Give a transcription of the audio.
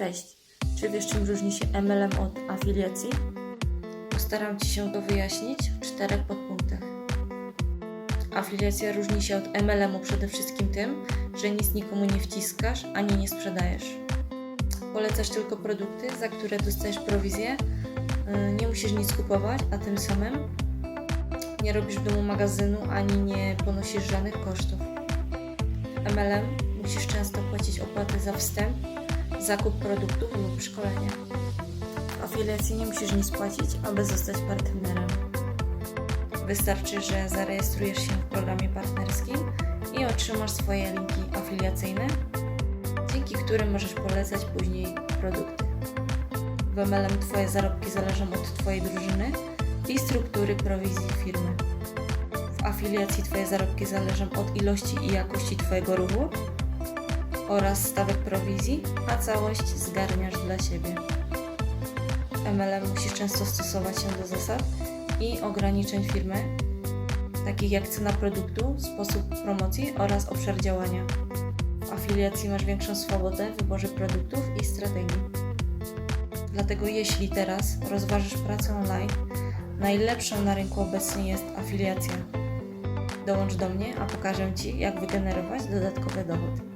Cześć. Czy wiesz, czym różni się MLM od afiliacji? Postaram Ci się to wyjaśnić w czterech podpunktach. Afiliacja różni się od MLM-u przede wszystkim tym, że nic nikomu nie wciskasz ani nie sprzedajesz. Polecasz tylko produkty, za które dostajesz prowizję, yy, nie musisz nic kupować, a tym samym nie robisz w domu magazynu ani nie ponosisz żadnych kosztów. MLM musisz często płacić opłaty za wstęp, zakup produktów lub szkolenia. W afiliacji nie musisz nic płacić, aby zostać partnerem. Wystarczy, że zarejestrujesz się w programie partnerskim i otrzymasz swoje linki afiliacyjne, dzięki którym możesz polecać później produkty. W MLM Twoje zarobki zależą od Twojej drużyny i struktury prowizji firmy. W afiliacji Twoje zarobki zależą od ilości i jakości Twojego ruchu oraz stawek prowizji, a całość zgarniasz dla siebie. MLM musisz często stosować się do zasad i ograniczeń firmy, takich jak cena produktu, sposób promocji oraz obszar działania. W afiliacji masz większą swobodę w wyborze produktów i strategii. Dlatego jeśli teraz rozważysz pracę online, najlepszą na rynku obecnie jest afiliacja. Dołącz do mnie, a pokażę Ci, jak wygenerować dodatkowy dochód.